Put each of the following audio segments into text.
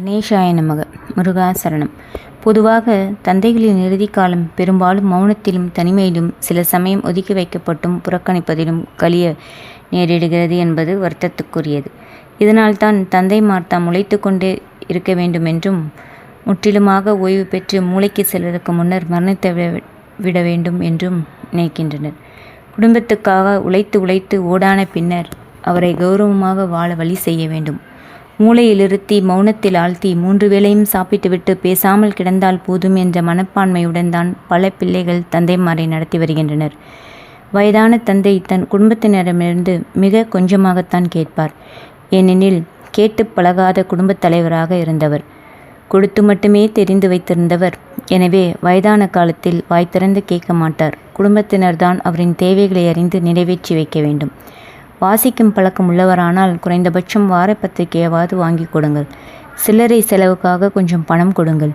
கணேசாய நமக. முருகாசரணம். பொதுவாக தந்தைகளின் இறுதி காலம் பெரும்பாலும் மௌனத்திலும் தனிமையிலும் சில சமயம் ஒதுக்கி வைக்கப்பட்டும் புறக்கணிப்பதிலும் கழிய நேரிடுகிறது என்பது வருத்தத்துக்குரியது. இதனால்தான் தந்தை தாம் முளைத்து கொண்டே இருக்க வேண்டுமென்றும் முற்றிலுமாக ஓய்வு பெற்று மூளைக்கு செல்வதற்கு முன்னர் மரணித்து விட வேண்டும் என்றும் நினைக்கின்றனர். குடும்பத்துக்காக உழைத்து உழைத்து ஓடான பின்னர் அவரை கௌரவமாக வாழ வழி செய்ய வேண்டும். மூளையில் இருத்தி மௌனத்தில் ஆழ்த்தி மூன்று வேளையும் சாப்பிட்டுவிட்டு பேசாமல் கிடந்தால் போதும் என்ற மனப்பான்மையுடன் தான் பல பிள்ளைகள் தந்தைமாரை நடத்தி வருகின்றனர். வயதான தந்தை தன் குடும்பத்தினரிடமிருந்து மிக கொஞ்சமாகத்தான் கேட்பார். ஏனெனில் கேட்டு பழகாத குடும்பத் தலைவராக இருந்தவர். கொடுத்து மட்டுமே தெரிந்து வைத்திருந்தவர். எனவே வயதான காலத்தில் வாய் திறந்து கேட்க மாட்டார். குடும்பத்தினர்தான் அவரின் தேவைகளை அறிந்து நிறைவேற்றி வைக்க வேண்டும். வாசிக்கும் பழக்கம் உள்ளவரானால் குறைந்தபட்சம் வார பத்திரிகையாவது வாங்கி கொடுங்கள். சில்லறை செலவுக்காக கொஞ்சம் பணம் கொடுங்கள்.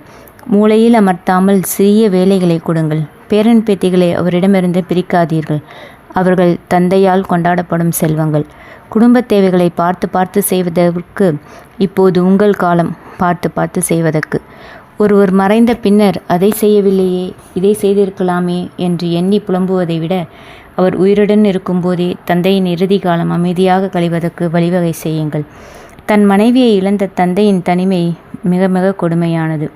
மூளையில் அமர்த்தாமல் சிறிய வேலைகளை கொடுங்கள். பேரன் பேத்திகளை அவரிடமிருந்து பிரிக்காதீர்கள். அவர்கள் தந்தையால் கொண்டாடப்படும் செல்வங்கள். குடும்பத் தேவைகளை பார்த்து பார்த்து செய்வதற்கு இப்போது உங்கள் காலம். பார்த்து பார்த்து செய்வதற்கு. ஒருவர் மறைந்த பின்னர் அதை செய்யவில்லையே இதை செய்திருக்கலாமே என்று எண்ணி புலம்புவதை விட அவர் உயிருடன் இருக்கும்போதே தந்தையின் இறுதி காலம் அமைதியாக கழிவதற்கு வழிவகை செய்யுங்கள். தன் மனைவியை இழந்த தந்தையின் தனிமை மிக மிக கொடுமையானது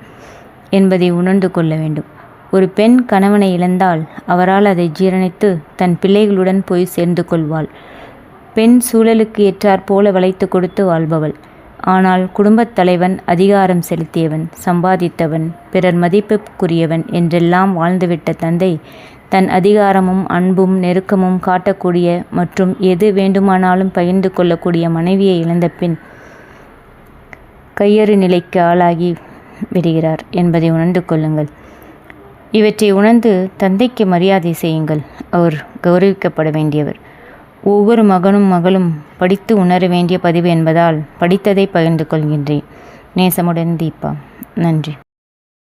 என்பதை உணர்ந்து கொள்ள வேண்டும். ஒரு பெண் கணவனை இழந்தால் அவரால் அதை ஜீரணித்து தன் பிள்ளைகளுடன் போய் சேர்ந்து கொள்வாள். பெண் சூழலுக்கு ஏற்றாற்போல வளைத்து கொடுத்து வாழ்பவள். ஆனால் குடும்பத் தலைவன் அதிகாரம் செலுத்தியவன் சம்பாதித்தவன் பிறர் மதிப்புக்குரியவன் என்றெல்லாம் வாழ்ந்துவிட்ட தந்தை தன் அதிகாரமும் அன்பும் நெருக்கமும் காட்டக்கூடிய மற்றும் எது வேண்டுமானாலும் பகிர்ந்து கொள்ளக்கூடிய மனைவியை இழந்த பின் கையறு நிலைக்கு ஆளாகி விடுகிறார் என்பதை உணர்ந்து கொள்ளுங்கள். இவற்றை உணர்ந்து தந்தைக்கு மரியாதை செய்யுங்கள். அவர் கௌரவிக்கப்பட வேண்டியவர். ஒவ்வொரு மகனும் மகளும் படித்து உணர வேண்டிய பதிவு என்பதால் படித்ததை பகிர்ந்து கொள்கின்றேன். நேசமுடன் தீபா. நன்றி.